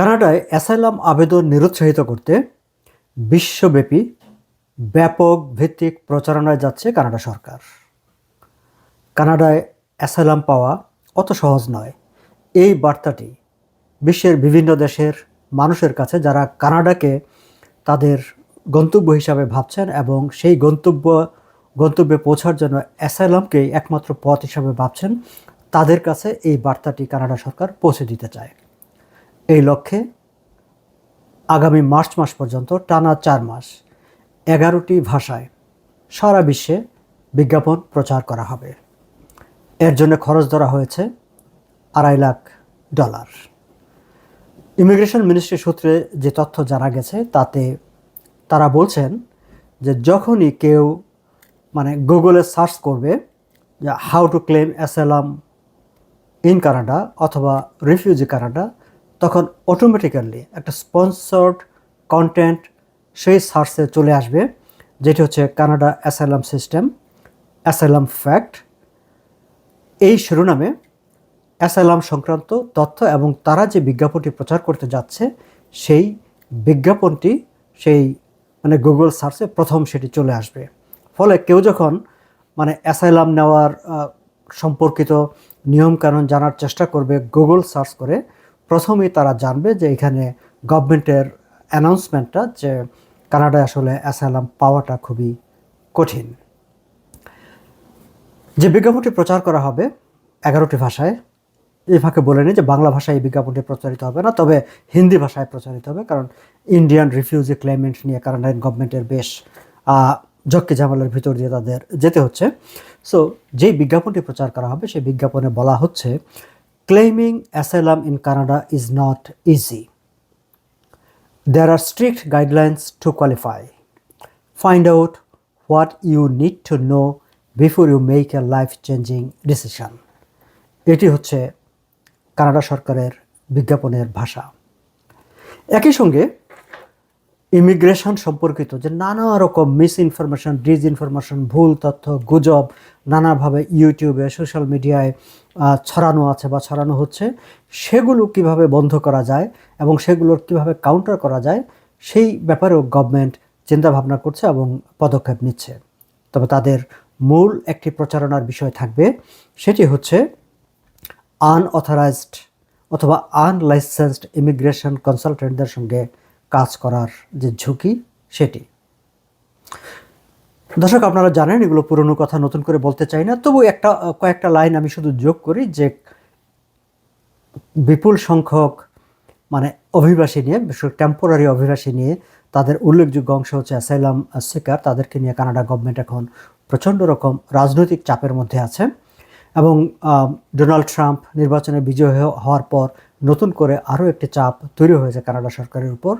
কানাডায় অ্যাসাইলাম আবেদন নিরুৎসাহিত করতে বিশ্বব্যাপী ব্যাপক ভিত্তিক প্রচারণায় যাচ্ছে কানাডা সরকার। কানাডায় অ্যাসাইলাম পাওয়া অত সহজ নয়। এই বার্তাটি বিশ্বের বিভিন্ন দেশের মানুষের কাছে যারা কানাডাকে তাদের গন্তব্য হিসাবে ভাবছেন এবং সেই গন্তব্য, গন্তব্যে পৌঁছার জন্য অ্যাসাইলামকেই একমাত্র পথ হিসাবে ভাবছেন, তাদের কাছে এই বার্তাটি কানাডা সরকার পৌঁছে দিতে চায়। এই লক্ষ্যে আগামী মার্চ মাস পর্যন্ত টানা চার মাস এগারোটি ভাষায় সারা বিশ্বে বিজ্ঞাপন প্রচার করা হবে। এর জন্য খরচ ধরা হয়েছে আড়াই লাখ ডলার। ইমিগ্রেশন মিনিস্ট্রি সূত্রে যে তথ্য জানা গেছে, তাতে তারা বলছেন যে যখনই কেউ মানে গুগলে সার্চ করবে যে how to claim asylum in Canada অথবা রিফিউজি কানাডা তখন অটোমেটিক্যালি একটা স্পন্সর্ড কন্টেন্ট সেই সার্চে চলে আসবে, যেটি হচ্ছে Canada asylum system asylum fact এই শিরোনামে অ্যাসাইলাম সংক্রান্ত তথ্য এবং তারা যে বিজ্ঞাপনটি প্রচার করতে যাচ্ছে, সেই বিজ্ঞাপনটি সেই মানে গুগল সার্চে প্রথম সেটি চলে আসবে। ফলে কেউ যখন মানে অ্যাসাইলাম নেওয়ার সম্পর্কিত নিয়মকানুন জানার চেষ্টা করবে গুগল সার্চ করে প্রথমেই তারা জানবে যে এখানে গভর্নমেন্টের অ্যানাউন্সমেন্টটা যে কানাডায় আসলে অ্যাসাইলাম পাওয়াটা খুবই কঠিন। যে বিজ্ঞাপনটি প্রচার করা হবে এগারোটি ভাষায়, এই ফাঁকে বলে নিই যে বাংলা ভাষায় এই বিজ্ঞাপনটি প্রচারিত হবে না, তবে হিন্দি ভাষায় প্রচারিত হবে, কারণ ইন্ডিয়ান রিফিউজি ক্লাইমেন্ট নিয়ে কানাডাইন গভর্নমেন্টের বেশ জক্কি ঝামেলার ভিতর দিয়ে তাদের যেতে হচ্ছে। সো যেই বিজ্ঞাপনটি প্রচার করা হবে, সেই বিজ্ঞাপনে বলা হচ্ছে claiming asylum in Canada is not easy. There are strict guidelines to qualify. Find out what you need to know before you make a life changing decision. এটি হচ্ছে কানাডা সরকারের বিজ্ঞাপনের ভাষা একই সঙ্গে ইমিগ্রেশন সম্পর্কিত যে নানা রকম মিস ইনফরমেশন ডিজ ইনফরমেশন ভুল তথ্য, গুজব, নানাভাবে ইউটিউবে সোশ্যাল মিডিয়ায় ছড়ানো আছে বা ছড়ানো হচ্ছে, সেগুলো কীভাবে বন্ধ করা যায় এবং সেগুলোর কীভাবে কাউন্টার করা যায়, সেই ব্যাপারেও গভর্নমেন্ট চিন্তাভাবনা করছে এবং পদক্ষেপ নিচ্ছে। তবে তাদের মূল একটি প্রচারণার বিষয় থাকবে, সেটি হচ্ছে আনঅথরাইজড অথবা আনলাইসেন্সড ইমিগ্রেশন কনসালটেন্টদের সঙ্গে কাজ করার যে ঝুঁকি, সেটি। দর্শক, আপনারা জানেন এগুলো পুরনো কথা, নতুন করে বলতে চাই না। তবু একটা, কয়েকটা লাইন আমি শুধু যোগ করি যে বিপুল সংখ্যক মানে অভিবাসী নিয়ে টেম্পোরারি অভিবাসী নিয়ে তাদের উল্লেখযোগ্য অংশ হচ্ছে অ্যাসাইলাম শিকার তাদেরকে নিয়ে কানাডা গভর্নমেন্ট এখন প্রচণ্ড রকম রাজনৈতিক চাপের মধ্যে আছে। এবং ডোনাল্ড ট্রাম্প নির্বাচনে বিজয় হওয়ার পর নতুন করে আরও একটি চাপ তৈরি হয়েছে কানাডা সরকারের উপর।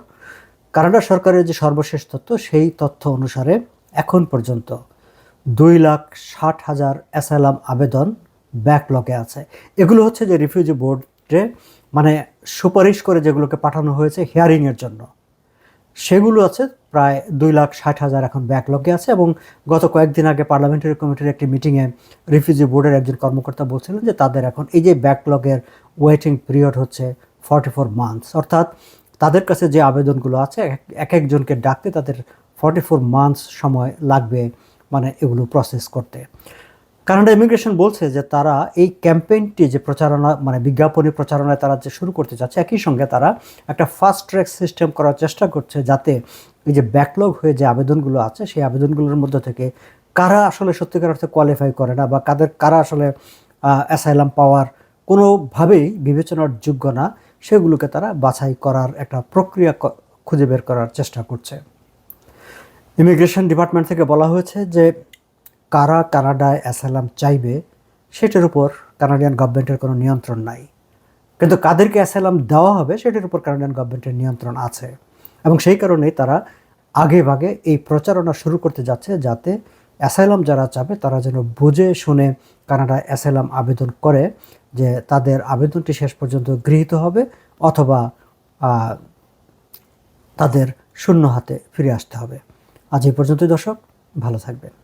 কানাডা সরকারের যে সর্বশেষ তথ্য, সেই তথ্য অনুসারে এখন পর্যন্ত দুই লাখ ষাট হাজার অ্যাসাইলাম আবেদন ব্যাকলগে আছে। এগুলো হচ্ছে যে রিফিউজি বোর্ডে মানে সুপারিশ করে যেগুলোকে পাঠানো হয়েছে হিয়ারিংয়ের জন্য। সেগুলো আছে, প্রায় দুই লাখ ষাট হাজার এখন ব্যাকলগে আছে এবং গত কয়েকদিন আগে পার্লামেন্টারি কমিটির একটি মিটিংয়ে রিফিউজি বোর্ডের একজন কর্মকর্তা বলছিলেন যে তাদের এখন এই যে ব্যাকলগের ওয়েটিং পিরিয়ড হচ্ছে ফর্টি ফোর মান্থস অর্থাৎ তাদের কাছে যে আবেদনগুলো আছে, এক- এক একজনকে ডাকতে তাদের ফর্টি ফোর মান্থস সময় লাগবে মানে এগুলো প্রসেস করতে। কানাডা ইমিগ্রেশন বলছে যে তারা এই ক্যাম্পেইনটি যে প্রচারণা মানে বিজ্ঞাপনী প্রচারণায় তারা যে শুরু করতে চাচ্ছে, একই সঙ্গে তারা একটা ফাস্ট ট্র্যাক সিস্টেম করার চেষ্টা করছে যাতে এই যে ব্যাকলগ হয়ে যে আবেদনগুলো আছে, সেই আবেদনগুলোর মধ্যে থেকে কারা আসলে সত্যিকার অর্থে কোয়ালিফাই করে না বা কাদের, কারা আসলে অ্যাসাইলাম পাওয়ার কোনোভাবেই বিবেচনার যোগ্য না, সেগুলোকে তারা বাছাই করার একটা প্রক্রিয়া খুঁজে বের করার চেষ্টা করছে। ইমিগ্রেশন ডিপার্টমেন্ট থেকে বলা হয়েছে যে, কারা কানাডায় অ্যাসাইলাম চাইবে, সেটার উপর কানাডিয়ান গভর্নমেন্টের কোনো নিয়ন্ত্রণ নাই। কিন্তু কাদেরকে অ্যাসাইলাম দেওয়া হবে, সেটার উপর কানাডিয়ান গভর্নমেন্টের নিয়ন্ত্রণ আছে। এবং সেই কারণেই তারা আগে ভাগে এই প্রচারণা শুরু করতে যাচ্ছে, যাতে অ্যাসাইলাম যারা চাবে, তারা যেন বুঝে, শুনে কানাডায় অ্যাসাইলাম আবেদন করে। যে তাদের আবেদনটি শেষ পর্যন্ত গৃহীত হবে অথবা তাদের শূন্য হাতে ফিরে আসতে হবে। আজ এই পর্যন্তই দর্শক, ভালো থাকবেন।